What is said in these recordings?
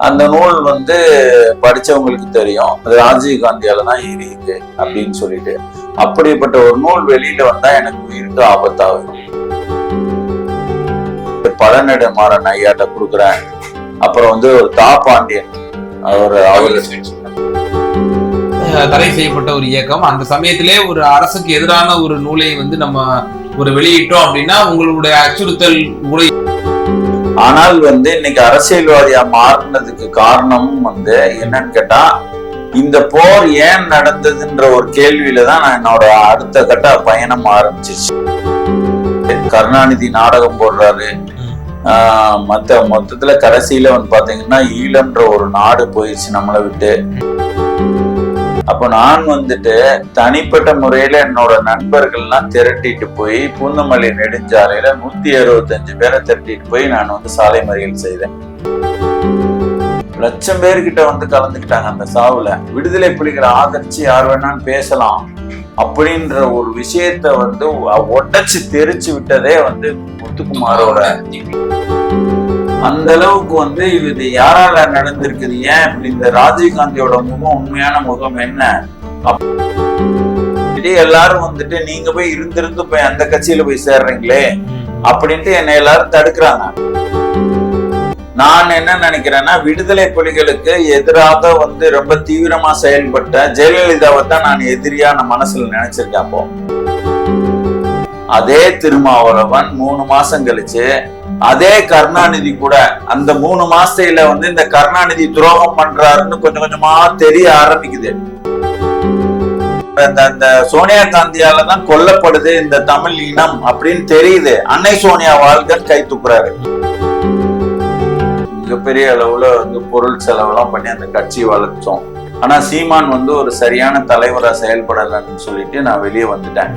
அந்த நூல் வந்து படிச்சவங்களுக்கு தெரியும். அது ராஜீவ் காந்தியால தான் இருக்கு அப்படின்னு சொல்லிட்டு. அப்படிப்பட்ட ஒரு நூல் வெளியில வந்தா எனக்கு உயிருக்கு ஆபத்தாகும் பழநெடுமாறன் ஐயாட்ட கொடுக்குறேன். அப்புறம் வந்து ஒரு தாப்பாண்டியன் அவர் அவர் தடை செய்யப்பட்ட ஒரு இயக்கம். அந்த சமயத்திலே ஒரு அரசுக்கு எதிரான ஒரு நூலை வந்து நம்ம ஒரு வெளியிட்டோம் அப்படின்னா உங்களுடைய அச்சுறுத்தல் உரை ஆனால் வந்து இன்னைக்கு அரசியல்வாதியா மாறினதுக்கு காரணமும் வந்து என்னன்னு கேட்டா இந்த போர் ஏன் நடந்ததுன்ற ஒரு கேள்வியில தான் நான் என்னோட அடுத்த கட்ட பயணம் ஆரம்பிச்சிச்சு கருணாநிதி நாடகம் போடுறாரு. ஆஹ் மத்த மொத்தத்துல கடைசியில வந்து பாத்தீங்கன்னா ஈழம்ன்ற ஒரு நாடு போயிடுச்சு நம்மளை விட்டு. அப்ப நான் வந்துட்டு தனிப்பட்ட முறையில என்னோட நண்பர்கள்லாம் திரட்டிட்டு போய் பூந்தமல்லி நெடுஞ்சாலையில நூத்தி அறுபத்தஞ்சு பேரை திரட்டிட்டு போய் நான் வந்து சாலை மறியல் செய்தேன். லட்சம் பேர்கிட்ட வந்து கலந்துக்கிட்டாங்க அந்த சாவுல. விடுதலை புலிகளை ஆதரிச்சு யார் வேணாலும் பேசலாம் அப்படின்ற ஒரு விஷயத்த வந்து உடச்சு தெரிச்சு விட்டதே வந்து முத்துக்குமாரோட அந்த அளவுக்கு வந்து இது யாரால நடந்திருக்குது? ஏன் இப்படி இந்த ராஜீவ்காந்தியோட முகம் உண்மையான முகம் என்ன? இதே எல்லாரும் வந்துட்டு நீங்க போய் இருந்திருந்து போய் அந்த கட்சியில போய் சேர்றீங்களே? அப்படின்ட்டு என்னை எல்லாரும் தடுக்கிறாங்க. நான் என்ன நினைக்கிறேன்னா விடுதலை புலிகளுக்கு எதிராக வந்து ரொம்ப தீவிரமா செயல்பட்ட ஜெயலலிதாவை தான் நான் எதிரியா நான் மனசுல நினைச்சிருக்கேன் அப்போ. அதே திருமாவளவன் மூணு மாசம் கழிச்சு அதே கருணாநிதி கூட அந்த மூணு மாசத்துல வந்து இந்த கருணாநிதி துரோகம் பண்றாருன்னு கொஞ்சம் கொஞ்சமா தெரிய ஆரம்பிக்குது. அந்த சோனியா காந்தியால தான் கொல்லப்படுது இந்த தமிழ் இனம் அப்படின்னு தெரியுது. அன்னை சோனியா வாழ்கன் கை துப்புறாரு மிகப்பெரிய அளவுல வந்து பொருள் செலவெல்லாம் பண்ணி அந்த கட்சியை வளர்த்தோம். ஆனா சீமான் வந்து ஒரு சரியான தலைவரா செயல்படலன்னு சொல்லிட்டு நான் வெளியே வந்துட்டேன்.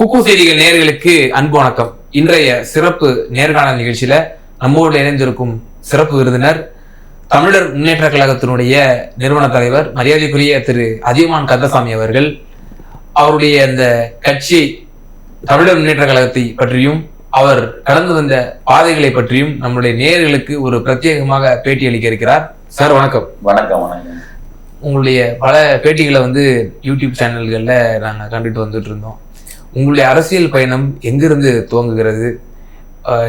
குக்கு செய்திகள் நேயர்களுக்கு அன்பு வணக்கம். இன்றைய சிறப்பு நேர்காணல் நிகழ்ச்சியில நம்மோடு இணைந்திருக்கும் சிறப்பு விருந்தினர் தமிழர் முன்னேற்ற கழகத்தினுடைய நிறுவன தலைவர் மரியாதைக்குரிய திரு அதியமான் கந்தசாமி அவர்கள் அவருடைய அந்த கட்சி தமிழர் முன்னேற்ற கழகத்தை பற்றியும் அவர் கடந்து வந்த பாதைகளை பற்றியும் நம்முடைய நேயர்களுக்கு ஒரு பிரத்யேகமாக பேட்டி அளிக்க இருக்கிறார். சார் வணக்கம். வணக்கம் வணக்கம். உங்களுடைய பல பேட்டிகளை வந்து யூடியூப் சேனல்களில் நாங்கள் கண்டுட்டு வந்துட்டு இருந்தோம். உங்களுடைய அரசியல் பயணம் எங்கிருந்து துவங்குகிறது?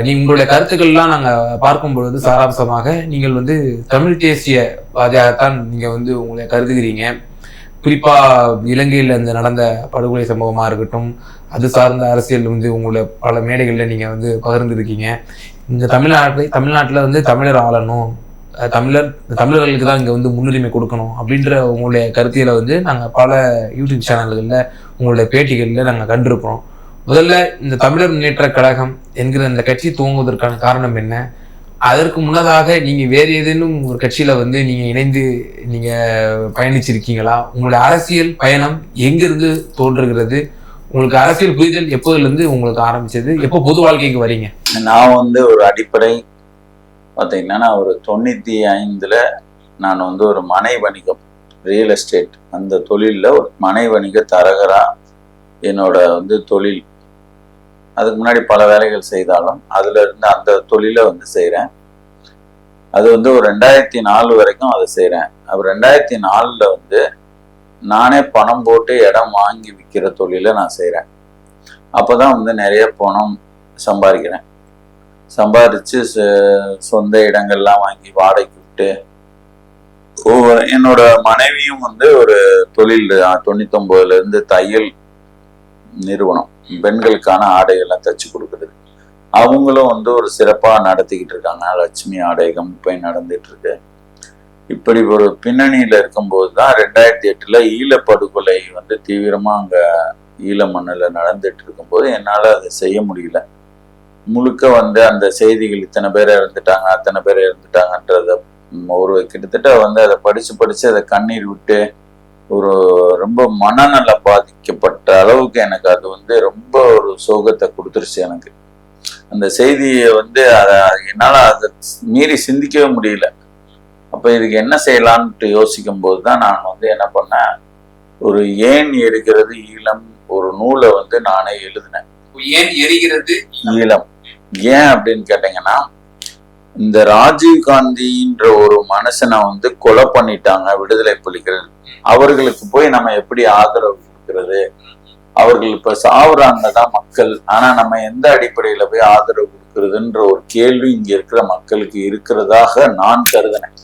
நீ உங்களுடைய கருத்துக்கள்லாம் நாங்கள் பார்க்கும் பொழுது சாராம்சமாக நீங்கள் வந்து தமிழ் தேசியவாதியாகத்தான் நீங்கள் வந்து உங்களை கருதுகிறீங்க. குறிப்பாக இலங்கையில் இந்த நடந்த படுகொலை சம்பவமாக இருக்கட்டும் அது சார்ந்த அரசியல் வந்து உங்களை பல மேடைகளில் நீங்கள் வந்து பகிர்ந்துருக்கீங்க. இந்த தமிழ்நாட்டில் தமிழ்நாட்டில் வந்து தமிழர் ஆளணும். தமிழர் தமிழர்களுக்கு தான் இங்கே வந்து முன்னுரிமை கொடுக்கணும் அப்படின்ற உங்களுடைய கருத்தியில் வந்து நாங்கள் பல யூடியூப் சேனல்களில் உங்களுடைய பேட்டிகளில் நாங்கள் கண்டிருக்கிறோம். முதல்ல இந்த தமிழர் முன்னேற்ற கழகம் என்கிற இந்த கட்சி துவங்குவதற்கான காரணம் என்ன? அதற்கு முன்னதாக நீங்கள் வேறு ஏதேனும் ஒரு கட்சியில் வந்து நீங்கள் இணைந்து நீங்கள் பயணிச்சிருக்கீங்களா? உங்களுடைய அரசியல் பயணம் எங்கிருந்து தோன்றுகிறது? உங்களுக்கு அரசியல் புரிதல் எப்போதுலேருந்து உங்களுக்கு ஆரம்பிச்சது? எப்போ பொது வாழ்க்கைக்கு வரீங்க? நான் வந்து ஒரு அடிப்படை பார்த்தீங்கன்னா நான் ஒரு தொண்ணூத்தி ஐந்துல நான் வந்து ஒரு மனை வணிகம் ரியல் எஸ்டேட் அந்த தொழிலில் ஒரு மனை வணிக தரகரா என்னோட வந்து தொழில். அதுக்கு முன்னாடி பல வேலைகள் செய்தாலும் அதுல இருந்து அந்த தொழிலை வந்து செய்கிறேன் அது வந்து ஒரு ரெண்டாயிரத்தி நாலு வரைக்கும் அதை செய்கிறேன் அப்போ ரெண்டாயிரத்தி நாலில் வந்து நானே பணம் போட்டு இடம் வாங்கி விற்கிற தொழிலை நான் செய்கிறேன் அப்போ தான் வந்து நிறைய பணம் சம்பாதிக்கிறேன். சம்பாதிச்சு சொந்த இடங்கள்லாம் வாங்கி வாடகைக்கு விட்டு என்னோட மனைவியும் வந்து ஒரு தொழில் தொண்ணூத்தொன்பதுல இருந்து தையல் நிறுவனம் பெண்களுக்கான ஆடைகள்லாம் தச்சு கொடுக்குறது அவங்களும் வந்து ஒரு சிறப்பா நடத்திக்கிட்டு இருக்காங்க. லட்சுமி ஆடைகம் இப்போ நடந்துட்டு இருக்கு இப்படி ஒரு பின்னணியில இருக்கும்போது தான் ரெண்டாயிரத்தி எட்டுல ஈழப்படுகொலை வந்து தீவிரமா அங்க ஈழ மண்ணில் நடந்துட்டு இருக்கும்போது என்னால் அதை செய்ய முடியல. முழுக்க வந்து அந்த செய்திகள் இத்தனை பேர் இறந்துட்டாங்க அத்தனை பேர் இறந்துட்டாங்கன்றத ஒரு கிட்டத்தட்ட வந்து அதை படிச்சு படிச்சு அதை கண்ணீர் விட்டு ஒரு ரொம்ப மனநல பாதிக்கப்பட்ட அளவுக்கு எனக்கு அது வந்து ரொம்ப ஒரு சோகத்தை கொடுத்துருச்சு எனக்கு. அந்த செய்தியை வந்து அதை என்னால் அதை மீறி சிந்திக்கவே முடியல. அப்போ இதுக்கு என்ன செய்யலான்ட்டு யோசிக்கும் போது தான் நான் வந்து என்ன பண்ணேன் ஒரு ஏன் எடுக்கிறது ஈழம் ஒரு நூலை வந்து நானே எழுதினேன். ஏன் எரிகிறது ஈழம். ஏன் அப்படின்னு கேட்டீங்கன்னா இந்த ராஜீவ் காந்தின்ற ஒரு மனுஷனை வந்து கொலை பண்ணிட்டாங்க விடுதலை புலிகள். அவர்களுக்கு போய் நம்ம எப்படி ஆதரவு கொடுக்கிறது? அவர்கள் இப்ப சாவுறாங்க தான் மக்கள். ஆனா நம்ம எந்த அடிப்படையில போய் ஆதரவு கொடுக்கறதுன்ற ஒரு கேள்வி இங்க இருக்கிற மக்களுக்கு இருக்கிறதாக நான் கருதினேன்.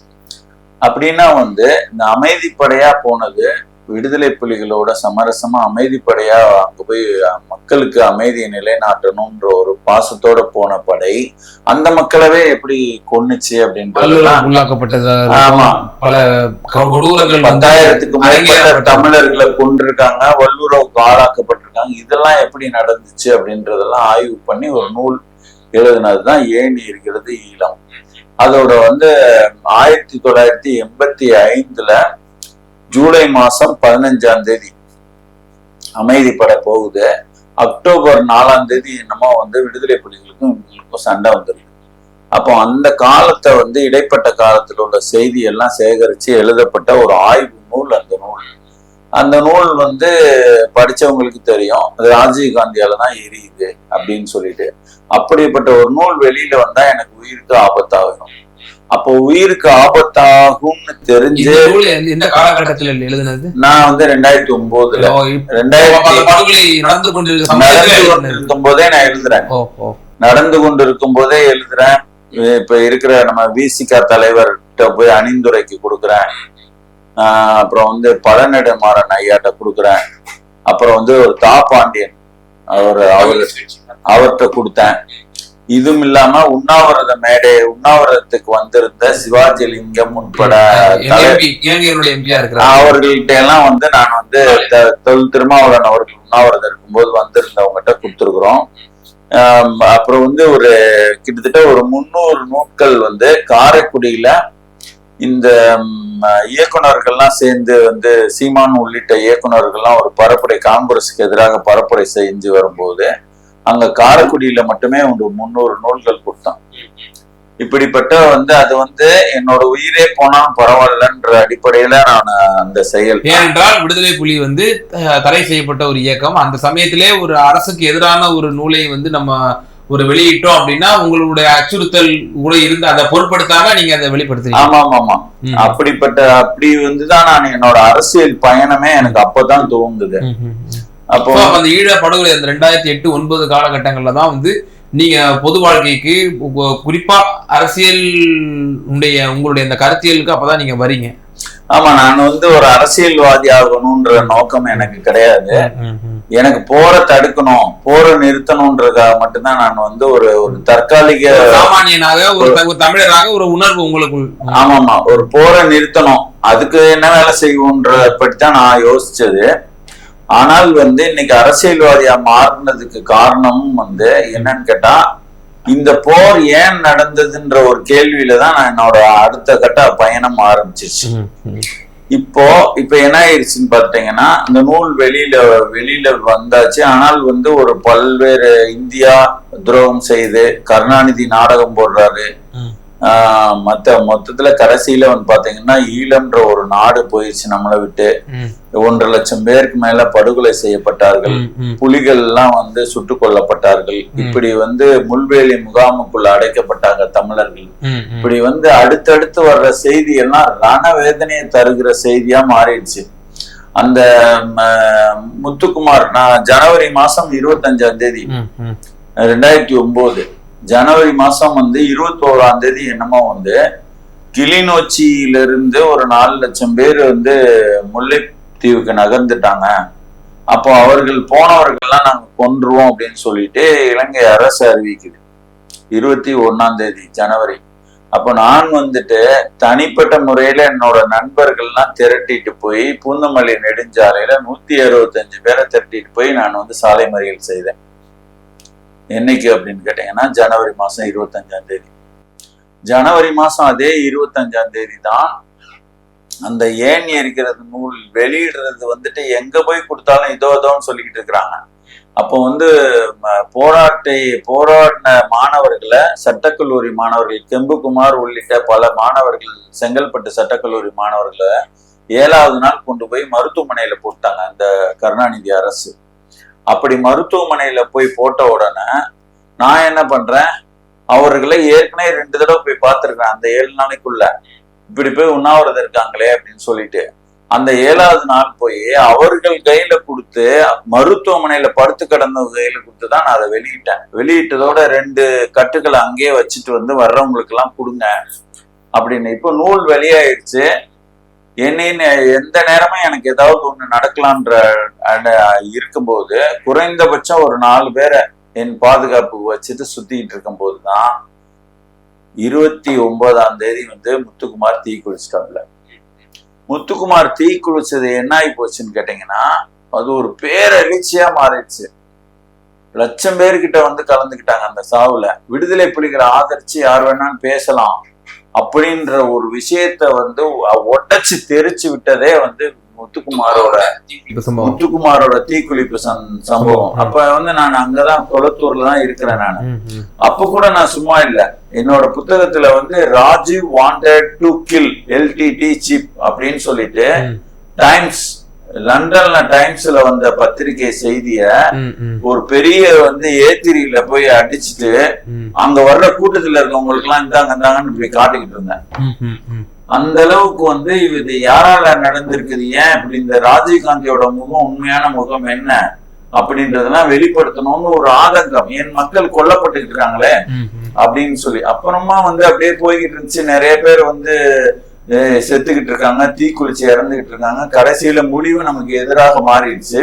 அப்படின்னா வந்து இந்த அமைதிப்படையா போனது விடுதலை புலிகளோட சமரசமா அமைதிப்படையா அங்க போய் மக்களுக்கு அமைதியை நிலைநாட்டணும்ன்ற ஒரு பாசத்தோட போன படை அந்த மக்களவே எப்படி கொன்னுச்சு அப்படின்றதுலாம் வல்லுறவுக்கு உள்ளாக்கப்பட்டதா ஆமா. இருக்கும். பல கொடூரங்கள் வந்து பத்தாயிரத்துக்கு மேற்பட்ட. தமிழர்களை கொண்டிருக்காங்க வல்லுறவுக்கு ஆளாக்கப்பட்டிருக்காங்க இதெல்லாம் எப்படி நடந்துச்சு அப்படின்றதெல்லாம் ஆய்வு பண்ணி ஒரு நூல் எழுதினதுதான் ஏணி இருக்கிறது ஈழம் அதோட வந்து ஆயிரத்தி தொள்ளாயிரத்தி எண்பத்தி ஐந்துல ஜூலை மாசம் பதினஞ்சாம் தேதி. அமைதிப்பட போகுது. அக்டோபர் நாலாம் தேதி என்னமோ வந்து விடுதலை புலிகளுக்கும் இவங்களுக்கும் சண்டை வந்துருக்கு அப்போ அந்த காலத்தை வந்து இடைப்பட்ட காலத்தில் உள்ள செய்தி எல்லாம் சேகரித்து எழுதப்பட்ட ஒரு ஆய்வு நூல் அந்த நூல். அந்த நூல் வந்து படிச்சவங்களுக்கு தெரியும். அது ராஜீவ்காந்தியால தான் எரியுது அப்படின்னு சொல்லிட்டு. அப்படிப்பட்ட ஒரு நூல் வெளியில வந்தா எனக்கு உயிருக்கு ஆபத்தாகும் அப்போ உயிருக்கு ஆபத்தாகும்னு தெரிஞ்சு எந்த- காலகட்டத்தில் எழுதினது? நான் வந்து ரெண்டாயிரத்தி ஒன்பதுல ரெண்டாயிரத்தி நடந்து. கொண்டிருக்கும் போதே நான் எழுதுறேன். நடந்து கொண்டிருக்கும் போதே எழுதுறேன். இப்ப இருக்கிற நம்ம விசிகா தலைவர்கிட்ட போய் அணிந்துரைக்கு கொடுக்குறேன். ஆஹ் அப்புறம் வந்து பழநெடுமாறன் ஐயாட்ட கொடுக்குறேன். அப்புறம் வந்து ஒரு தா பாண்டியன் அவர் அவர் அவர்கிட்ட கொடுத்தேன். இதுவும் இல்லாம உண்ணாவிரத மேடை உண்ணாவிரதத்துக்கு வந்திருந்த சிவாஜி லிங்கம் உட்பட அவர்கள்ட்ட எல்லாம் வந்து நான் வந்து தொல் திருமாவளவன் அவர்கள் உண்ணாவிரதம் இருக்கும்போது வந்திருந்தவங்ககிட்ட கொடுத்துருக்குறோம். அப்புறம் வந்து ஒரு கிட்டத்தட்ட ஒரு முந்நூறு நூட்கள் வந்து காரைக்குடியில இந்த ம், இயக்குனர்கள்லாம் சேர்ந்து வந்து சீமான் உள்ளிட்ட இயக்குனர்கள்லாம் ஒரு பரப்புரை காங்கிரஸுக்கு எதிராக பரப்புரை செஞ்சு வரும்போது அங்க காரைக்குடியில மட்டுமே ஒரு முந்நூறு நூல்கள் கொடுத்தோம் இப்படிப்பட்ட வந்து அது வந்து என்னோட உயிரே போனாலும் பரவாயில்லன்ற அடிப்படையில நான் அந்த செயல். ஏனென்றால் விடுதலை புலி வந்து தடை செய்யப்பட்ட ஒரு இயக்கம். அந்த சமயத்திலே ஒரு அரசுக்கு எதிரான ஒரு நூலை வந்து நம்ம ஒரு வெளியிட்டோம் அப்படின்னா உங்களுடைய அச்சுறுத்தல் கூட இருந்து அதை பொருட்படுத்தாம நீங்க அதை வெளிப்படுத்துறீங்க. ஆமா ஆமா ஆமா. அப்படிப்பட்ட அப்படி வந்துதான் நான் என்னோட அரசியல் பயணமே எனக்கு அப்பதான் துவங்குது. அப்போ அந்த ஈழ படுகொலை அந்த ரெண்டாயிரத்தி எட்டு ஒன்பது காலகட்டங்கள்ல தான் வந்து நீங்க பொது வாழ்க்கைக்கு குறிப்பா அரசியல் உடைய உங்களுடைய அந்த கருத்தியலுக்கு அப்பதான் நீங்க வரீங்க. ஆமா நான் வந்து ஒரு அரசியல்வாதி ஆகணும்ன்ற நோக்கம் எனக்கு கிடையாது. எனக்கு போற தடுக்கணும் போற நிறுத்தணும்ன்றதுக்காக மட்டும்தான் நான் வந்து ஒரு ஒரு தற்காலிக சாமானியனாக ஒரு தமிழராக ஒரு உணர்வு உங்களுக்குள். ஆமாமா ஒரு போரை நிறுத்தணும் அதுக்கு என்ன வேலை செய்வோன்றத பற்றி தான் நான் யோசிச்சது. ஆனால் வந்து இன்னைக்கு அரசியல்வாதியா மாறினதுக்கு காரணமும் வந்து என்னன்னு கேட்டா இந்த போர் ஏன் நடந்ததுன்ற ஒரு கேள்வியில தான் நான் என்னோட அடுத்த கட்ட பயணம் ஆரம்பிச்சிருச்சு. இப்போ இப்ப என்ன ஆயிடுச்சுன்னு பாத்தீங்கன்னா இந்த நூல் வெளியில வெளியில வந்தாச்சு. ஆனால் வந்து ஒரு பல்வேறு இந்தியா துரோகம் செய்து கருணாநிதி நாடகம் போடுறாரு. மத்த மொத்தத்துல கடைசியில வந்து பாத்தீங்கன்னா ஈழம்ன்ற ஒரு நாடு போயிடுச்சு நம்மளை விட்டு. ஒன்றரை லட்சம் பேருக்கு மேல படுகொலை செய்யப்பட்டார்கள். புலிகள் எல்லாம் வந்து சுட்டுக் கொல்லப்பட்டார்கள் இப்படி வந்து முள்வேலி முகாமுக்குள்ள அடைக்கப்பட்டாங்க தமிழர்கள். இப்படி வந்து அடுத்தடுத்து வர்ற செய்தி எல்லாம் ரண வேதனையை தருகிற செய்தியா மாறிடுச்சு. அந்த முத்துக்குமார் நான் ஜனவரி மாசம் இருபத்தஞ்சாம் தேதி. ரெண்டாயிரத்தி ஒன்பது ஜனவரி மாசம் வந்து இருபத்தோராம் தேதி என்னமோ வந்து கிளிநொச்சியிலிருந்து ஒரு நாலு லட்சம் பேர் வந்து முல்லைத்தீவுக்கு நகர்ந்துட்டாங்க. அப்போ அவர்கள் போனவர்கள்லாம் நாங்கள் கொன்றுவோம் அப்படின்னு சொல்லிட்டு இலங்கை அரசு அறிவிக்குது. இருபத்தி ஒன்னாம் தேதி ஜனவரி. அப்போ நான் வந்துட்டு தனிப்பட்ட முறையில என்னோட நண்பர்கள்லாம் திரட்டிட்டு போய் பூந்தமல்லி நெடுஞ்சாலையில நூத்தி அறுபத்தஞ்சு பேரை திரட்டிட்டு போய் நான் வந்து சாலை மறியல் செய்தேன். என்னைக்கு அப்படின்னு கேட்டீங்கன்னா ஜனவரி மாசம் இருபத்தஞ்சாம் தேதி. ஜனவரி மாசம் அதே இருபத்தஞ்சாம் தேதி தான் அந்த ஏன் எரிக்கிறது நூல் வெளியிடுறது வந்துட்டு எங்க போய் கொடுத்தாலும் இதோ இதோன்னு சொல்லிக்கிட்டு இருக்கிறாங்க. அப்போ வந்து ம- போராட்டை போராடின மாணவர்களை சட்டக்கல்லூரி மாணவர்கள் கெம்புகுமார் உள்ளிட்ட பல மாணவர்கள் செங்கல்பட்டு சட்டக்கல்லூரி மாணவர்களை ஏழாவது நாள் கொண்டு போய் மருத்துவமனையில போட்டாங்க அந்த கருணாநிதி அரசு. அப்படி மருத்துவமனையில போய் போட்ட உடனே நான் என்ன பண்றேன்? அவர்களை ஏற்கனவே ரெண்டு தடவை போய் பார்த்துருக்கேன். அந்த ஏழு நாளைக்குள்ள. இப்படி போய் உண்ணாவிரதம் இருக்காங்களே அப்படின்னு சொல்லிட்டு. அந்த ஏழாவது நாள் போய் அவர்கள் கையில கொடுத்து மருத்துவமனையில படுத்து கிடந்த கையில கொடுத்து தான் நான் அதை வெளியிட்டேன். வெளியிட்டதோட ரெண்டு கட்டுகளை அங்கேயே வச்சுட்டு வந்து வர்றவங்களுக்கு எல்லாம் கொடுங்க அப்படின்னு. இப்போ நூல் வெளியாயிடுச்சு. என்னை எந்த நேரமும் எனக்கு ஏதாவது ஒன்று நடக்கலான்ற இருக்கும்போது குறைந்தபட்சம் ஒரு நாலு பேரை என் பாதுகாப்புக்கு வச்சுட்டு சுத்திட்டு இருக்கும்போது தான் இருபத்தி ஒன்பதாம் தேதி வந்து முத்துக்குமார் தீ குளிச்சிட்டாப்ல. முத்துக்குமார் தீ குளிச்சது என்ன ஆகி போச்சுன்னு கேட்டீங்கன்னா அது ஒரு பேரழிச்சியா மாறிடுச்சு. லட்சம் பேர்கிட்ட வந்து கலந்துக்கிட்டாங்க அந்த சாவுல. விடுதலை புலிகளை ஆதரிச்சு யார் வேணாலும் பேசலாம். அப்படின்ற ஒரு விஷயத்த வந்து உடைச்சு தெரிச்சு விட்டதே வந்து முத்துக்குமாரோட முத்துக்குமாரோட தீக்குளிப்பு சம்- சம்பவம். அப்ப வந்து நான் அங்கதான் குளத்தூர்ல தான் இருக்கிறேன் நான். அப்ப கூட நான் சும்மா இல்ல. என்னோட புத்தகத்துல வந்து Rajiv wanted to kill LTTE chief அப்படின்னு சொல்லிட்டு. டைம்ஸ் லண்டன்ல டைம்ஸ்ல வந்த பத்திரிகை செய்திய ஒரு பெரிய வந்து ஏத்திரியில போய் அடிச்சுட்டு அங்க வர்ற கூட்டத்துல இருக்கவங்களுக்கு எல்லாம் இந்தாங்க இந்தாங்கன்னு இப்படி காட்டிக்கிட்டு இருந்தேன். அந்த அளவுக்கு வந்து இது யாரால நடந்திருக்குது? ஏன் இப்படி இந்த ராஜீவ்காந்தியோட முகம் உண்மையான முகம் என்ன? அப்படின்றதெல்லாம் வெளிப்படுத்தணும்னு ஒரு ஆதங்கம். என் மக்கள் கொல்லப்பட்டுக்கிட்டு இருக்காங்களே. அப்படின்னு சொல்லி. அப்புறமா வந்து அப்படியே போய்கிட்டு இருந்துச்சு. நிறைய பேர் வந்து செத்துக்கிட்டு இருக்காங்க தீக்குளிச்சு இறந்துகிட்டு இருக்காங்க கடைசியில முடிவு நமக்கு எதிராக மாறிடுச்சு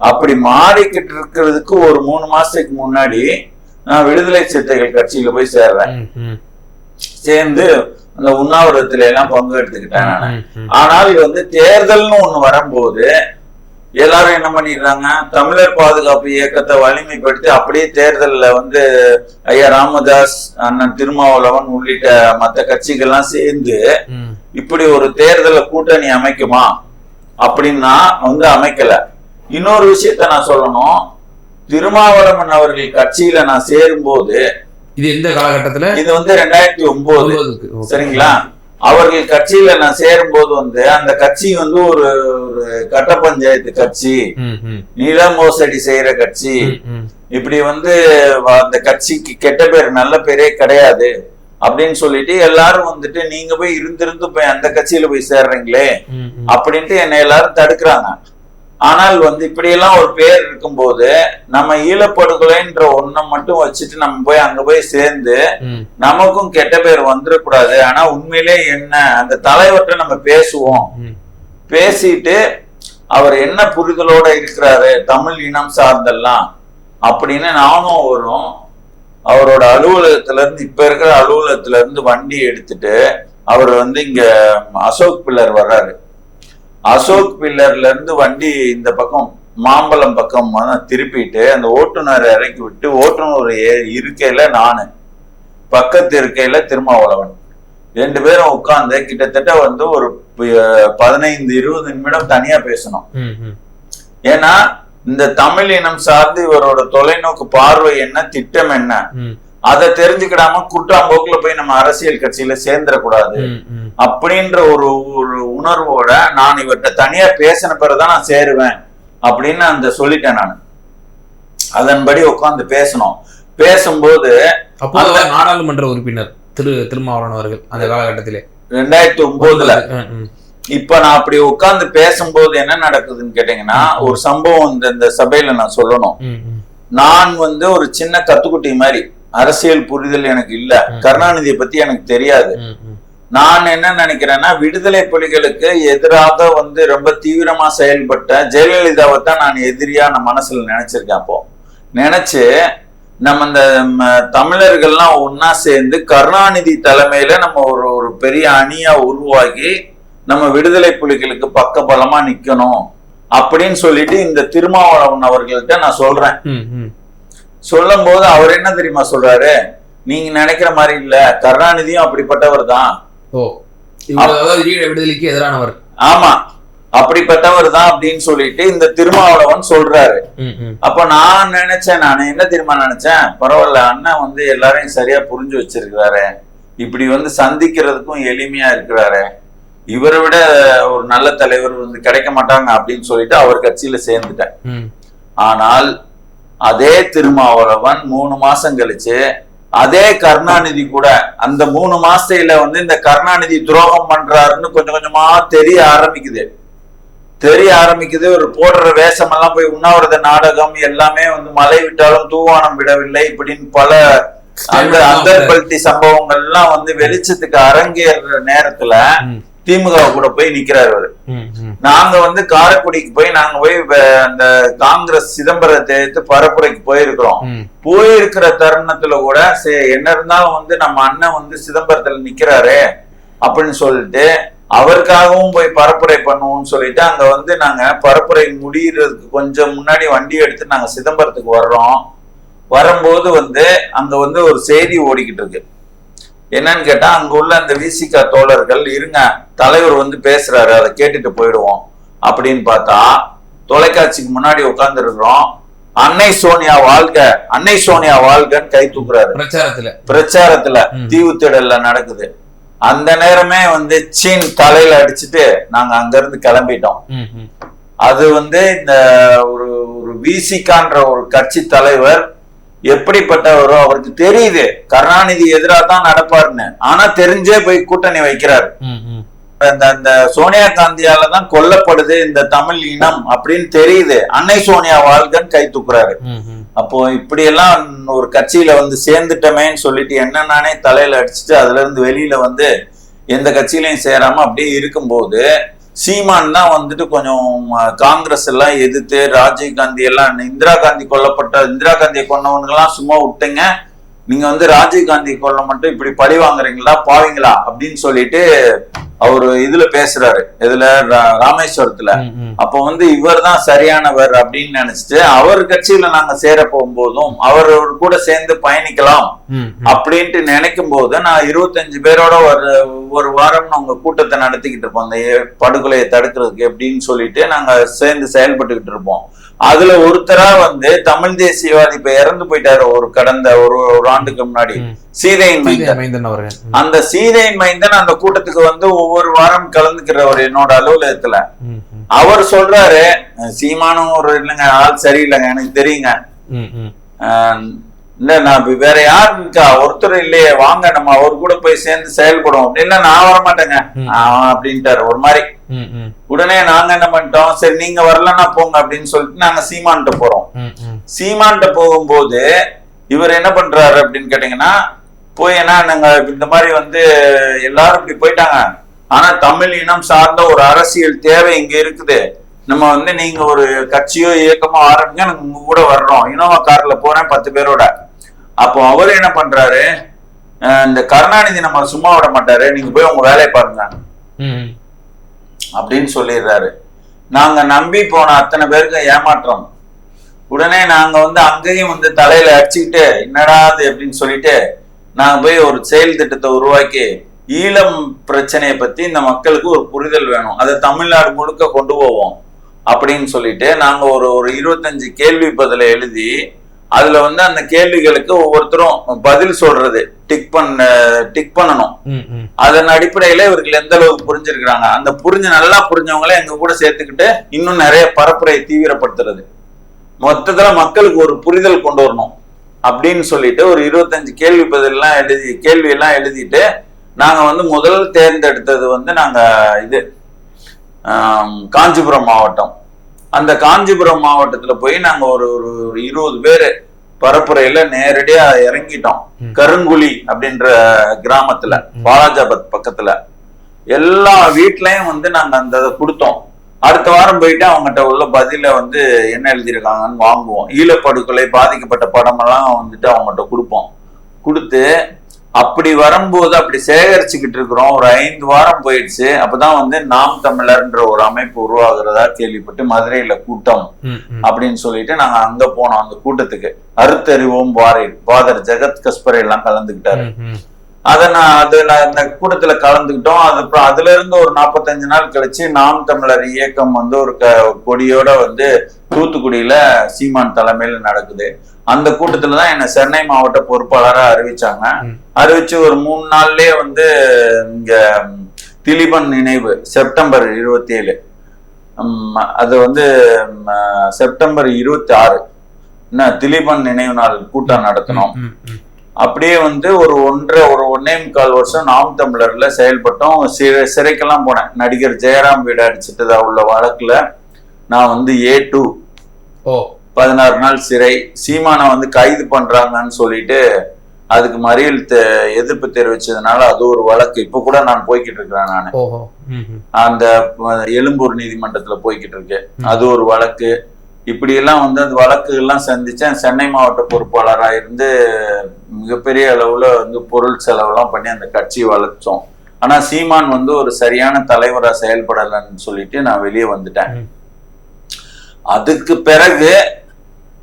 அப்படி மாறிக்கிட்டு இருக்கிறதுக்கு ஒரு மூணு மாசத்துக்கு முன்னாடி நான் விடுதலை சிறுத்தைகள் கட்சியில போய் சேர்றேன். சேர்ந்து அந்த உண்ணாவிரதத்துல எல்லாம் பங்கு எடுத்துக்கிட்டேன் நான். ஆனால் வந்து தேர்தல்னு ஒண்ணு வரும்போது எல்லாரும் என்ன பண்ணிடுறாங்க? தமிழர் பாதுகாப்பு இயக்கத்தை வலிமைப்படுத்தி அப்படியே தேர்தல்ல வந்து ஐயா ராமதாஸ் அண்ணன் திருமாவளவன் உள்ளிட்ட மத்த கட்சிகள்லாம் சேர்ந்து. இப்படி ஒரு தேர்தல கூட்டணி அமைக்குமா? அப்படின்னா வந்து அமைக்கல. இன்னொரு விஷயத்த நான் சொல்லணும். திருமாவளவன் அவர்கள் கட்சியில நான் சேரும்போது இது எந்த காலகட்டத்துல? இது வந்து ரெண்டாயிரத்தி ஒன்பது. சரிங்களா? அவர்கள் கட்சியில நான் சேரும்போது வந்து அந்த கட்சி வந்து ஒரு ஒரு கட்ட பஞ்சாயத்து கட்சி நில மோசடி செய்யற கட்சி. இப்படி வந்து அந்த கட்சிக்கு கெட்ட பேர் நல்ல பேரே கிடையாது அப்படின்னு சொல்லிட்டு எல்லாரும் வந்துட்டு நீங்க போய் இருந்திருந்து போய் அந்த கட்சியில போய் சேர்றீங்களே. அப்படின்ட்டு என்னை எல்லாரும் தடுக்கிறாங்க ஆனால் வந்து இப்படியெல்லாம் ஒரு பேர் இருக்கும்போது நம்ம ஈழப்படுகொலைன்ற ஒண்ணை மட்டும் வச்சுட்டு நம்ம போய் அங்க போய் சேர்ந்து நமக்கும் கெட்ட பேர் வந்துடக்கூடாது. ஆனா உண்மையிலே என்ன அந்த தலைவர்கிட்ட நம்ம பேசுவோம். பேசிட்டு அவர் என்ன புரிதலோட இருக்கிறாரு தமிழ் இனம் சார்ந்தெல்லாம் அப்படின்னு நானும் வரும் அவரோட அலுவலகத்துல இருந்து இப்ப இருக்கிற அலுவலகத்துல இருந்து வண்டி எடுத்துட்டு அவர் வந்து இங்க அசோக் பில்லர் வர்றாரு. அசோக் பில்லர்ல இருந்து வண்டி இந்த பக்கம் மாம்பழம் பக்கம் திருப்பிட்டு அந்த ஓட்டுநர் இறக்கி விட்டு ஓட்டுநர் இருக்கையில நானு. பக்கத்து இருக்கையில திருமாவளவன். ரெண்டு பேரும் உட்கார்ந்து கிட்டத்தட்ட வந்து ஒரு பதினைந்து இருபது நிமிடம் தனியா பேசணும். ஏன்னா இந்த தமிழ் இனம் சார்ந்து இவரோட தொலைநோக்கு பார்வை என்ன திட்டம் என்ன? அதை தெரிஞ்சுக்கிடாம குட்டாம்போக்குல போய் நம்ம அரசியல் கட்சியில சேர்ந்துடக்கூடாது. அப்படின்ற ஒரு ஒரு உணர்வோட நான் இவர்கிட்ட தனியா பேசின பிறகுதான் நான் சேருவேன் அப்படின்னு அந்த சொல்லிட்டேன் நான். அதன்படி உட்கார்ந்து பேசணும். பேசும்போது நாடாளுமன்ற உறுப்பினர் திரு திருமாவளவன் அவர்கள் அந்த காலகட்டத்திலே. ரெண்டாயிரத்தி ஒன்பதுல. இப்ப நான் அப்படி உட்கார்ந்து பேசும்போது என்ன நடக்குதுன்னு கேட்டீங்கன்னா ஒரு சம்பவம் இந்த சபையில நான் சொல்லணும். நான் வந்து ஒரு சின்ன கத்துக்குட்டி மாதிரி அரசியல் புரிதல் எனக்கு இல்ல. கருணாநிதியை பத்தி எனக்கு தெரியாது. நான் என்ன நினைக்கிறேன்னா விடுதலை புலிகளுக்கு எதிராக வந்து ரொம்ப தீவிரமா செயல்பட்ட ஜெயலலிதாவை தான் நான் எதிரியா நான் மனசுல நினைச்சிருக்கேன் அப்போ. நினைச்சு நம்ம இந்த தமிழர்கள்லாம் ஒன்னா சேர்ந்து கருணாநிதி தலைமையில நம்ம ஒரு ஒரு பெரிய அணியா உருவாகி நம்ம விடுதலை புலிகளுக்கு பக்கபலமா நிக்கணும் அப்படின்னு சொல்லிட்டு இந்த திருமாவளவன் அவர்கள்ட்ட நான் சொல்றேன். சொல்லும் போது அவர் என்ன தெரியுமா சொல்றாரு? நீங்க நினைக்கிற மாதிரி இல்ல. கருணாநிதியும் அப்படிப்பட்டவர் தான். விடுதலைக்கு எதிரானவர். ஆமா. அப்படிப்பட்டவர் தான் அப்படின்னு சொல்லிட்டு இந்த திருமாவளவன் சொல்றாரு. அப்ப நான் நினைச்சேன் நான் என்ன தெரியுமா நினைச்சேன்? பரவாயில்ல அண்ணன் வந்து எல்லாரையும் சரியா புரிஞ்சு வச்சிருக்கிறாரு. இப்படி வந்து சந்திக்கிறதுக்கும் எளிமையா இருக்கிறாரு. இவரை விட ஒரு நல்ல தலைவர் வந்து கிடைக்க மாட்டாங்க அப்படின்னு சொல்லிட்டு அவர் கட்சியில சேர்ந்துட்டேன். ஆனால் அதே திருமாவளவன் மூணு மாசம் கழிச்சு அதே கருணாநிதி கூட அந்த மூணு மாசத்துல வந்து இந்த கருணாநிதி துரோகம் பண்றாருன்னு கொஞ்சம் கொஞ்சமா தெரிய ஆரம்பிக்குது. தெரிய ஆரம்பிக்குது ஒரு போடுற வேஷமெல்லாம் போய் உண்ணாவிரத நாடகம் எல்லாமே வந்து மழை விட்டாலும் தூவானம் விடவில்லை இப்படின்னு பல அந்த அந்தர்பல்ட்டி சம்பவங்கள்லாம் வந்து வெளிச்சத்துக்கு அரங்கேற நேரத்துல திமுக கூட போய் நிக்கிறாரு அவரு. நாங்க வந்து காரைக்குடிக்கு போய் நாங்க போய் அந்த காங்கிரஸ் சிதம்பரத்தை எடுத்து பரப்புரைக்கு போயிருக்கிறோம். போயிருக்கிற தருணத்துல கூட என்ன இருந்தாலும் வந்து நம்ம அண்ணன் வந்து சிதம்பரத்துல நிக்கிறாரு அப்படின்னு சொல்லிட்டு அவருக்காகவும் போய் பரப்புரை பண்ணுவோம்னு சொல்லிட்டு அங்க வந்து நாங்க பரப்புரை முடியறதுக்கு கொஞ்சம் முன்னாடி வண்டி எடுத்து நாங்க சிதம்பரத்துக்கு வர்றோம். வரும்போது வந்து அங்க வந்து ஒரு செய்தி ஓடிக்கிட்டு இருக்கு. என்னன்னு கேட்டா அங்க உள்ள அந்த விசிகா தோழர்கள் இருங்க தலைவர் வந்து பேசுறாரு அதை கேட்டுட்டு போயிடுவோம் அப்படின்னு பார்த்தா தொலைக்காட்சிக்கு முன்னாடி உட்கார்ந்து இருக்கிறோம் அன்னை சோனியா வாழ்க அன்னை சோனியா வாழ்கன்னு கை தூக்குறாரு. பிரச்சாரத்துல. பிரச்சாரத்துல ம். தீவுத்திடல்ல நடக்குது. அந்த நேரமே வந்து சீன் தலையில அடிச்சுட்டு நாங்க அங்க இருந்து கிளம்பிட்டோம். அது வந்து இந்த ஒரு ஒரு விசிகான்ற ஒரு கட்சி தலைவர் எப்படிப்பட்டவரோ அவருக்கு தெரியுது. கருணாநிதி எதிராக தான் நடப்பாருன்னு. ஆனா தெரிஞ்சே போய் கூட்டணி வைக்கிறாரு. அந்த அந்த சோனியா காந்தியால தான் கொல்லப்படுது இந்த தமிழ் இனம் அப்படின்னு தெரியுது. அன்னை சோனியா வாழ்கன்னு கை தூக்குறாரு. அப்போ இப்படி எல்லாம் ஒரு கட்சியில வந்து சேர்ந்துட்டமேன்னு சொல்லிட்டு என்ன நானே தலையில அடிச்சுட்டு அதுல இருந்து வெளியில வந்து எந்த கட்சியிலையும் சேராம அப்படியே இருக்கும்போது சீமான் தான் வந்துட்டு கொஞ்சம் காங்கிரஸ் எல்லாம் எதிர்த்து ராஜீவ் காந்தி எல்லாம் இந்திரா காந்தி கொல்லப்பட்ட இந்திரா காந்தியை கொன்னவன்கெல்லாம் சும்மா விட்டுங்க. நீங்க வந்து ராஜீவ் காந்தி கொல்ல மட்டும் இப்படி பழி வாங்குறீங்களா பாவீங்களா அப்படின்னு சொல்லிட்டு அவரு இதுல பேசுறாரு இதுல ராமேஸ்வரத்துல. அப்போ வந்து இவர் தான் சரியானவர் அப்படின்னு நினைச்சிட்டு அவர் கட்சியில நாங்க சேர போகும்போதும் அவர் கூட சேர்ந்து பயணிக்கலாம். அப்படின்ட்டு நினைக்கும் போது நான் இருபத்தஞ்சு பேரோட ஒரு ஒரு வாரம் நாங்க கூட்டத்தை நடத்திக்கிட்டு இருப்போம் அந்த படுகொலையை தடுக்கிறதுக்கு எப்படின்னு சொல்லிட்டு நாங்க சேர்ந்து செயல்பட்டுக்கிட்டு இருப்போம் அதுல ஒருத்தரா வந்து தமிழ் தேசியவாதி இப்ப இறந்து போயிட்டாரு ஒரு கடந்த ஒரு ஒரு ஆண்டுக்கு முன்னாடி. சீதையின் சீதை மைந்தன். அவர்கள் அந்த சீதையின் மைந்தன் அந்த கூட்டத்துக்கு வந்து ஒவ்வொரு வாரம் கலந்துக்கிறவர் என்னோட அலுவலகத்துல. அவர் சொல்றாரு சீமானும் ஒரு இல்லைங்க ஆள் சரியில்லைங்க எனக்கு தெரியுங்க. இல்ல நான் வேற யார் இருக்கா? ஒருத்தர் இல்லையே வாங்க நம்ம அவர் கூட போய் சேர்ந்து செயல்படுவோம். அப்படின்னா நான் வர மாட்டேங்க அப்படின்ட்டாரு ஒரு மாதிரி. உடனே நாங்க என்ன பண்ணிட்டோம்? சரி நீங்க வரலன்னா போங்க அப்படின்னு சொல்லிட்டு நாங்க சீமான்ட்ட போறோம். சீமான்ட்ட போகும்போது இவர் என்ன பண்றாரு அப்படின்னு கேட்டீங்கன்னா போய் என்ன நாங்க இந்த மாதிரி வந்து எல்லாரும் இப்படி போயிட்டாங்க. ஆனா தமிழ் இனம் சார்ந்த ஒரு அரசியல் தேவை இங்க இருக்குது. நம்ம வந்து நீங்க ஒரு கட்சியோ இயக்கமோ ஆரம்பிங்க நாங்க உங்க கூட வர்றோம். இனோவா கார்ல போறேன் பத்து பேரோட. அப்போ அவர் என்ன பண்றாரு? இந்த கருணாநிதி நம்ம சும்மா விட மாட்டாரு. நீங்க போய் உங்க வேலையை பாருங்க. அப்படின்னு சொல்லிடுறாரு. நாங்க நம்பி போன அத்தனை பேருக்கு ஏமாற்றம். உடனே நாங்க வந்து அங்கேயும் வந்து தலையில அடிச்சுக்கிட்டு என்னடா அது அப்படின்னு சொல்லிட்டு நாங்க போய் ஒரு செயல் திட்டத்தை உருவாக்கி ஈழம் பிரச்சனையை பத்தி இந்த மக்களுக்கு ஒரு புரிதல் வேணும். அதை தமிழ்நாடு முழுக்க கொண்டு போவோம். அப்படின்னு சொல்லிட்டு நாங்க ஒரு ஒரு இருபத்தஞ்சு கேள்வி பதில எழுதி அதுல வந்து அந்த கேள்விகளுக்கு ஒவ்வொருத்தரும் பதில் சொல்றது டிக் பண்ண டிக் பண்ணணும். அதன் அடிப்படையில இவர்கள் எந்த அளவுக்கு புரிஞ்சிருக்கிறாங்க? அந்த புரிஞ்சு நல்லா புரிஞ்சவங்களே எங்க கூட சேர்த்துக்கிட்டு இன்னும் நிறைய பரப்புரையை தீவிரப்படுத்துறது. மொத்தத்துல மக்களுக்கு ஒரு புரிதல் கொண்டு வரணும் அப்படின்னு சொல்லிட்டு ஒரு இருபத்தஞ்சு கேள்வி பதிலெல்லாம் எழுதி கேள்வி எல்லாம் எழுதிட்டு நாங்க வந்து முதல் தேர்ந்தெடுத்தது வந்து நாங்க இது காஞ்சிபுரம் மாவட்டம். அந்த காஞ்சிபுரம் மாவட்டத்துல போய் நாங்க ஒரு ஒரு இருபது பேரு பரப்புரையில நேரடியா இறங்கிட்டோம். கருங்குழி அப்படின்ற கிராமத்துல. பாலாஜாபாத் பக்கத்துல. எல்லா வீட்லயும் வந்து நாங்க அந்த இதை கொடுத்தோம். அடுத்த வாரம் போயிட்டு அவங்ககிட்ட உள்ள பதில வந்து என்ன எழுதியிருக்காங்கன்னு வாங்குவோம். ஈழப்படுகொலை பாதிக்கப்பட்ட படமெல்லாம் வந்துட்டு அவங்ககிட்ட கொடுப்போம். கொடுத்து அப்படி வரும்போது அப்படி சேகரிச்சுக்கிட்டு இருக்கிறோம். ஒரு ஐந்து வாரம் போயிடுச்சு. அப்பதான் வந்து நாம் தமிழர்ன்ற ஒரு அமைப்பு உருவாகிறதா கேள்விப்பட்டு மதுரையில கூட்டம். அப்படின்னு சொல்லிட்டு நாங்க அங்க போனோம். அந்த கூட்டத்துக்கு அறுத்தறிவோம் வாரில் ஃபாதர் ஜெகத் கஸ்பர் எல்லாம் ம். அதை நான் அதுல அந்த கூட்டத்துல கலந்துக்கிட்டோம். அது அப்புறம் அதுல இருந்து ஒரு நாற்பத்தஞ்சு நாள் கழிச்சு நாம் தமிழர் இயக்கம் வந்து ஒரு க கொடியோட வந்து தூத்துக்குடியில சீமான் தலைமையில நடக்குது. அந்த கூட்டத்துல தான் என்ன சென்னை மாவட்ட பொறுப்பாளரா அறிவிச்சாங்க. அறிவிச்சு ஒரு மூணு நாள்லயே வந்து இங்க திலீபன் நினைவு செப்டம்பர் இருபத்தி ஏழு அது வந்து செப்டம்பர் இருபத்தி ஆறு என்ன திலீபன் நினைவு நாள் கூட்டம் நடத்தணும் ம், ம். அப்படியே வந்து ஒரு ஒன்றரை ஒரு ஒன்னே முக்கால் வருஷம் நாம் தமிழர்ல செயல்பட்டோம். சிறை சிறைக்கெல்லாம் போனேன். நடிகர் ஜெயராம் வீடு அடிச்சிட்டதா உள்ள வழக்குல நான் வந்து ஏ டூ பதினாறு நாள் சிறை. சீமானை வந்து கைது பண்றாங்கன்னு சொல்லிட்டு அதுக்கு மறியல் எதிர்ப்பு தெரிவிச்சதுனால அது ஒரு வழக்கு. இப்ப கூட நான் போய்கிட்டு இருக்கிறேன் நான். அந்த எழும்பூர் நீதிமன்றத்துல போய்கிட்டு இருக்கு. அது ஒரு வழக்கு. இப்படி எல்லாம் வந்து அந்த வழக்குகள்லாம் சந்திச்சேன். சென்னை மாவட்ட பொறுப்பாளரா இருந்து மிகப்பெரிய அளவுல வந்து பொருள் செலவெல்லாம் பண்ணி அந்த கட்சியை வளர்த்தோம். ஆனா சீமான் வந்து ஒரு சரியான தலைவரா செயல்படலைன்னு சொல்லிட்டு நான் வெளியே வந்துட்டேன். அதுக்கு பிறகு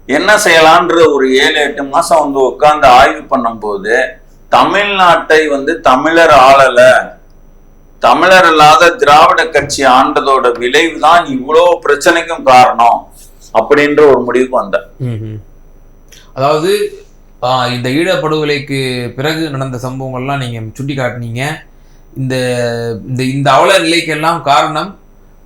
என்ன செய்யலான்ற ஒரு ஏழு எட்டு மாசம் வந்து உட்காந்து ஆய்வு பண்ணும்போது தமிழ்நாட்டை வந்து தமிழர் ஆளல. தமிழர் இல்லாத திராவிட கட்சி ஆண்டதோட விளைவு தான் இவ்வளவு பிரச்சனைக்கும் காரணம் அப்படின்ற ஒரு முடிவுக்கு வந்தேன். அதாவது ஆஹ், இந்த ஈழப்படுகொலைக்கு பிறகு நடந்த சம்பவங்கள்லாம் நீங்க சுட்டி காட்டினீங்க இந்த இந்த இந்த அவல நிலைக்கெல்லாம் காரணம்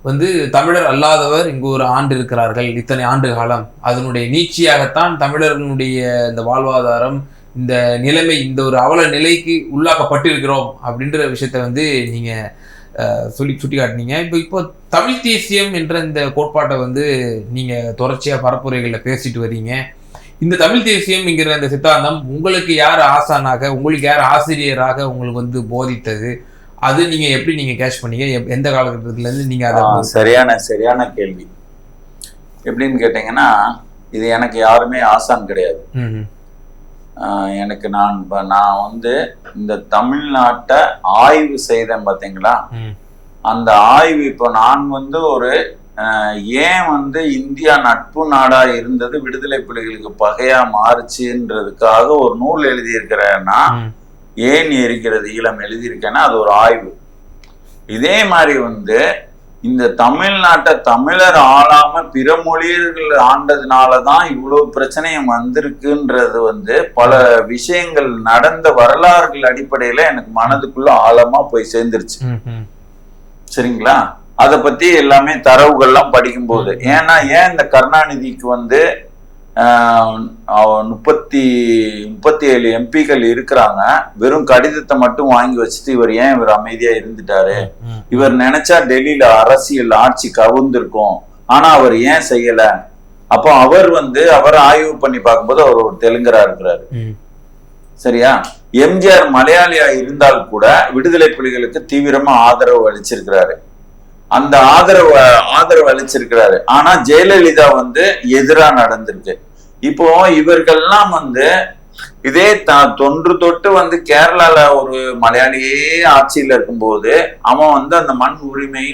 வந்து தமிழர் அல்லாதவர் இங்கு ஒரு ஆண்டு இருக்கிறார்கள் இத்தனை ஆண்டு காலம். அதனுடைய நீட்சியாகத்தான் தமிழர்களுடைய இந்த வாழ்வாதாரம் இந்த நிலைமை இந்த ஒரு அவல நிலைக்கு உள்ளாக்கப்பட்டிருக்கிறோம் அப்படின்ற விஷயத்த வந்து நீங்கள் சொல்லி சுட்டி காட்டினீங்க இப்போ இப்போ தமிழ் தேசியம் என்ற இந்த கோட்பாட்டை வந்து நீங்கள் தொடர்ச்சியாக பரப்புரைகளில் பேசிட்டு வரீங்க. இந்த தமிழ் தேசியம்ங்கிற இந்த சித்தாந்தம் உங்களுக்கு யார் ஆசானாக உங்களுக்கு யார் ஆசிரியராக உங்களுக்கு வந்து போதித்தது? அது நீங்க எப்படி நீங்க கேட்ச் பண்ணீங்க? எந்த காலகட்டத்துல இருந்து நீங்க அதை சரியான சரியான கேள்வி. எப்படின்னு கேட்டீங்கன்னா இது எனக்கு யாருமே ஆசான் கிடையாது. எனக்கு நான் நான் வந்து இந்த தமிழ்நாட்டை ஆய்வு செய்தேன் பாத்தீங்களா? ம். அந்த ஆய்வு இப்போ நான் வந்து ஒரு ஏன் வந்து இந்தியா நட்பு நாடா இருந்தது விடுதலை புலிகளுக்கு பகையா மாறுச்சுன்றதுக்காக ஒரு நூல் எழுதியிருக்கிறேன்னா. ஏன் இருக்கிறது ஈழம் எழுதியிருக்கேன்னா அது ஒரு ஆய்வு. இதே மாதிரி வந்து இந்த தமிழ்நாட்டை தமிழர் ஆளாம பிற மொழியர்கள் ஆண்டதுனாலதான் இவ்வளவு பிரச்சனையும் வந்திருக்குன்றது வந்து பல விஷயங்கள் நடந்த வரலாறுகள் அடிப்படையில எனக்கு மனதுக்குள்ள ஆழமா போய் சேர்ந்துருச்சு. சரிங்களா? அதை பத்தி எல்லாமே தரவுகள்லாம் படிக்கும்போது. ஏன்னா ஏன் இந்த கருணாநிதிக்கு வந்து முப்பத்தி முப்பத்தி ஏழு எம்பிக்கள் இருக்கிறாங்க. வெறும் கடிதத்தை மட்டும் வாங்கி வச்சுட்டு இவர் ஏன் இவர் அமைதியா இருந்துட்டாரு. இவர் நினைச்சா டெல்லியில அரசியல் ஆட்சி கவுந்திருக்கும் ஆனா அவர் ஏன் செய்யல? அப்போ அவர் வந்து அவர் ஆய்வு பண்ணி பார்க்கும்போது அவர் ஒரு தெலுங்கரா இருக்கிறாரு. சரியா? எம்ஜிஆர் மலையாளியா இருந்தால் கூட விடுதலை புலிகளுக்கு தீவிரமா ஆதரவு அளிச்சிருக்கிறாரு. அந்த ஆதரவு ஆதரவு அளிச்சிருக்கிறாரு ஆனா ஜெயலலிதா வந்து எதிரா நடந்திருக்கு இப்போ இவர்கள்லாம் வந்து இதே த- தொன்று தொட்டு வந்து கேரளால ஒரு மலையாளியே ஆட்சியில இருக்கும்போது அவன் வந்து அந்த மண் உரிமை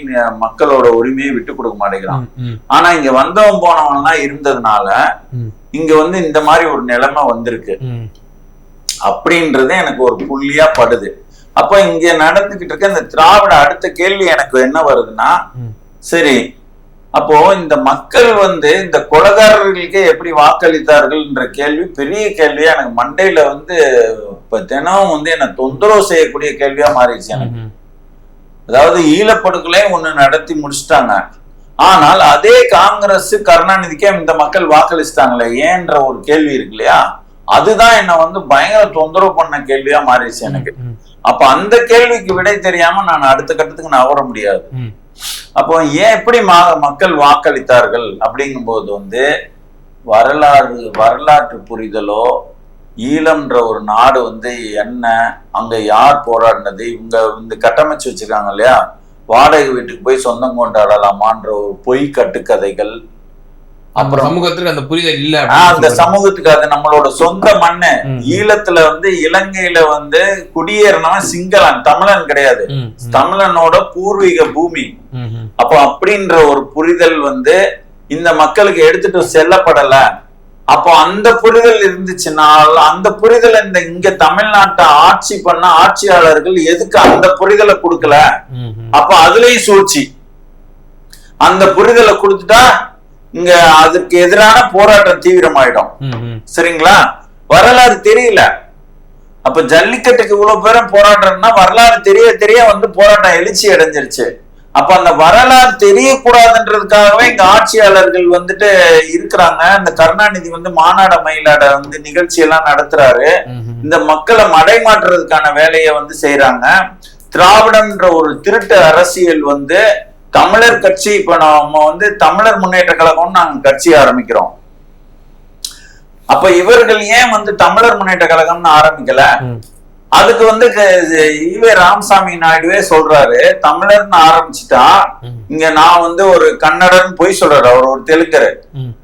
மக்களோட உரிமையை விட்டு கொடுக்க மாட்டேங்கிறான். ஆனா இங்க வந்தவன் போனவன் எல்லாம் இருந்ததுனால. இங்க வந்து இந்த மாதிரி ஒரு நிலைமை வந்திருக்கு. அப்படின்றது எனக்கு ஒரு புள்ளியா படுது அப்ப இங்க நடந்துகிட்டு இருக்க இந்த திராவிட அடுத்த கேள்வி எனக்கு என்ன வருதுன்னா. சரி அப்போ இந்த மக்கள் வந்து இந்த கொலகாரர்களுக்கே எப்படி வாக்களித்தார்கள்ன்ற கேள்வி பெரிய கேள்வியா எனக்கு மண்டையில வந்து இப்ப தினம் வந்து என்ன தொந்தரவு செய்யக்கூடிய கேள்வியா மாறிடுச்சு எனக்கு. அதாவது ஈழப்படுகொலை ஒண்ணு நடத்தி முடிச்சிட்டாங்க ஆனால் அதே காங்கிரஸ் கருணாநிதிக்கே இந்த மக்கள் வாக்களிச்சிட்டாங்களே ஏன்ற ஒரு கேள்வி இருக்கு இல்லையா அதுதான் என்ன வந்து பயங்கர தொந்தரவு பண்ண கேள்வியா மாறிடுச்சு எனக்கு. அப்ப அந்த கேள்விக்கு விடை தெரியாம நான் அடுத்த கட்டத்துக்கு நகர முடியாது. அப்போ ஏன் எப்படி மக்கள் வாக்களித்தார்கள் அப்படிங்கும்போது வந்து வரலாறு வரலாற்று புரிதலோ ஈழம்ன்ற ஒரு நாடு வந்து என்ன அங்க யார் போராடினது இவங்க இந்த கட்டமைச்சு வச்சிருக்காங்க இல்லையா வாடகை வீட்டுக்கு போய் சொந்தம் கொண்டாடலாமான்ற ஒரு பொய் கட்டுக்கதைகள் அப்புறம் சமூகத்துக்கு அந்த புரிதல் இல்ல அந்த. சமூகத்துக்கு அது நம்மளோட சொந்த மண்ணு. ஈழத்துல வந்து இலங்கையில வந்து குடியேறினவன் சிங்களன் தமிழன் கிடையாது. தமிழனோட பூர்வீக பூமி. அப்போ அப்படின்ற ஒரு புரிதல் வந்து இந்த மக்களுக்கு எடுத்துட்டு செல்லப்படல அப்போ அந்த புரிதல் இருந்துச்சுனால் அந்த புரிதல் இந்த இங்க தமிழ்நாட்டை ஆட்சி பண்ண ஆட்சியாளர்கள் எதுக்கு அந்த புரிதலை கொடுக்கல. அப்ப அதுலயும் சூழ்ச்சி அந்த புரிதலை கொடுத்துட்டா இங்க அதுக்கு எதிரான போராட்டம் தீவிரமாயிடும். சரிங்களா? வரலாறு தெரியல. அப்ப ஜல்லிக்கட்டுக்கு இவ்வளவு பேரும் போராட்டம்னா வரலாறு தெரிய தெரிய வந்து போராட்டம் எழுச்சி அடைஞ்சிருச்சு. அப்ப அந்த வரலாறு தெரியக்கூடாதுன்றதுக்காகவே இங்க ஆட்சியாளர்கள் வந்துட்டு இருக்கிறாங்க. இந்த கருணாநிதி வந்து மாநாட மயிலாட வந்து நிகழ்ச்சி எல்லாம் நடத்துறாரு. இந்த மக்களை மடைமாற்றுறதுக்கான வேலையை வந்து செய்யறாங்க திராவிடன்ற ஒரு திருட்டு அரசியல் வந்து தமிழர் கட்சி இப்ப நம்ம வந்து தமிழர் முன்னேற்ற கழகம்னு நாங்க கட்சி ஆரம்பிக்கிறோம் அப்ப இவர்கள் ஏன் வந்து தமிழர் முன்னேற்ற கழகம்னு ஆரம்பிக்கல. அதுக்கு வந்து ஈவே ராமசாமி நாயுடுவே சொல்றாரு தமிழர்னு ஆரம்பிச்சுட்டா. இங்க நான் வந்து ஒரு கன்னடன் பொய் சொல்றாரு அவர் ஒரு தெலுங்கரு.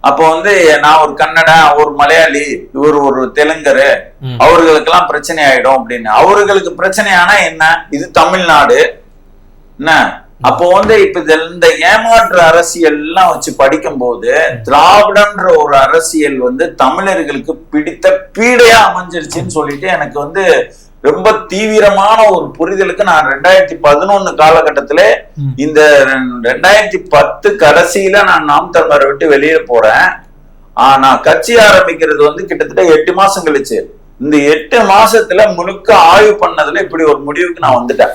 அப்போ வந்து நான் ஒரு கன்னடன் ஒரு மலையாளி இவர் ஒரு தெலுங்கரு ம். அவர்களுக்கெல்லாம் பிரச்சனை ஆயிடும் அப்படின்னு அவர்களுக்கு பிரச்சனையானா என்ன இது தமிழ்நாடு என்ன அப்போ வந்து இப்ப இந்த ஏமாற்று அரசியல் எல்லாம் வச்சு படிக்கும்போது திராவிடன்ற ஒரு அரசியல் வந்து தமிழர்களுக்கு பிடித்த பீடையா அமைஞ்சிருச்சுன்னு சொல்லிட்டு எனக்கு வந்து ரொம்ப தீவிரமான ஒரு புரிதலுக்கு நான் ரெண்டாயிரத்தி பதினொன்னு காலகட்டத்தில. இந்த ரெண்டாயிரத்தி பத்து கடைசியில நான் நாம் தமிழரை விட்டு வெளியே போறேன். ஆனா கட்சி ஆரம்பிக்கிறது வந்து கிட்டத்தட்ட எட்டு மாசம் கழிச்சு. இந்த எட்டு மாசத்துல முழுக்க ஆய்வு பண்ணதுல இப்படி ஒரு முடிவுக்கு நான் வந்துட்டேன்.